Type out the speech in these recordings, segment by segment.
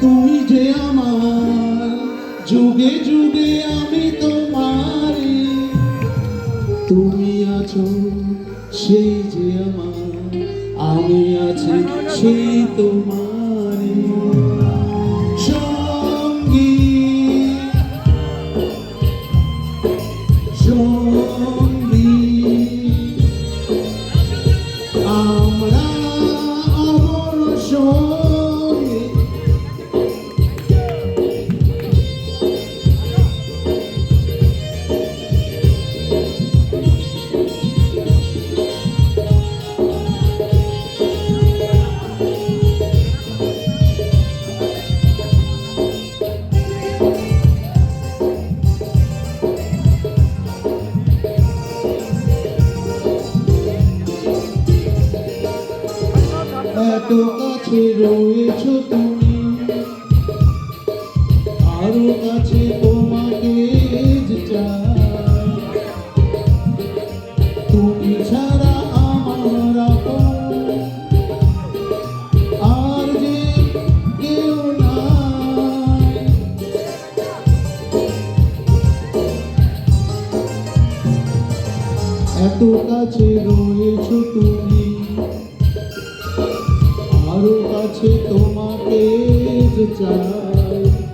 তুমি যে আমার, যুগে যুগে আমি তোমার। তুমি আছো সেই যে আমার, আমি আছি সেই তোমারি। এত কাছে রয়েছ তুমি। আরও কাছে তোমাকে তুমি ছাড়া আমার আর যে কেউ নাই। এত কাছে রয়েছ তুমি। আরও কাছে তোমাকে চাই।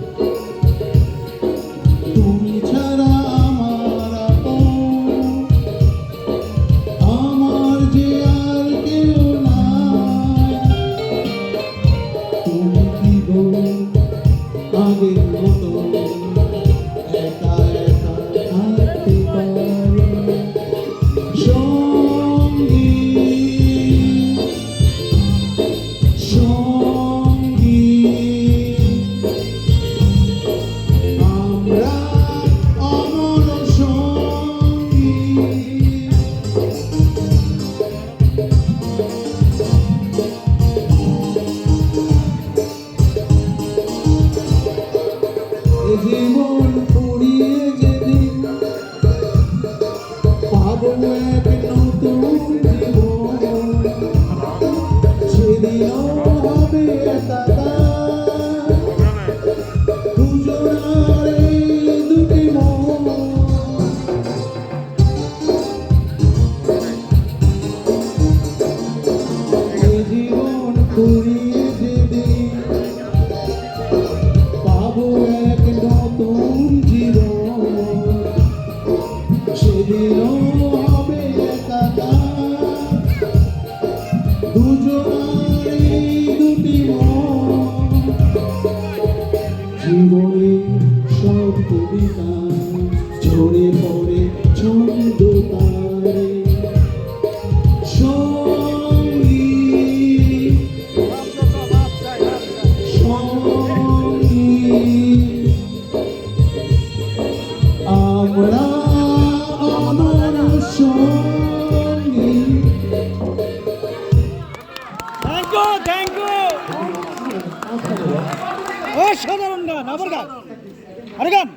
জীবন পুড়িয়ে যেদিন পাবো এক নতুন জীবন। সেদিনও হবে একাকার। দুজনার দুটি মন। জীবন পুড়িয়ে জীবনে সব কবিতা অসাধারণ গান আবার গান আরে গান।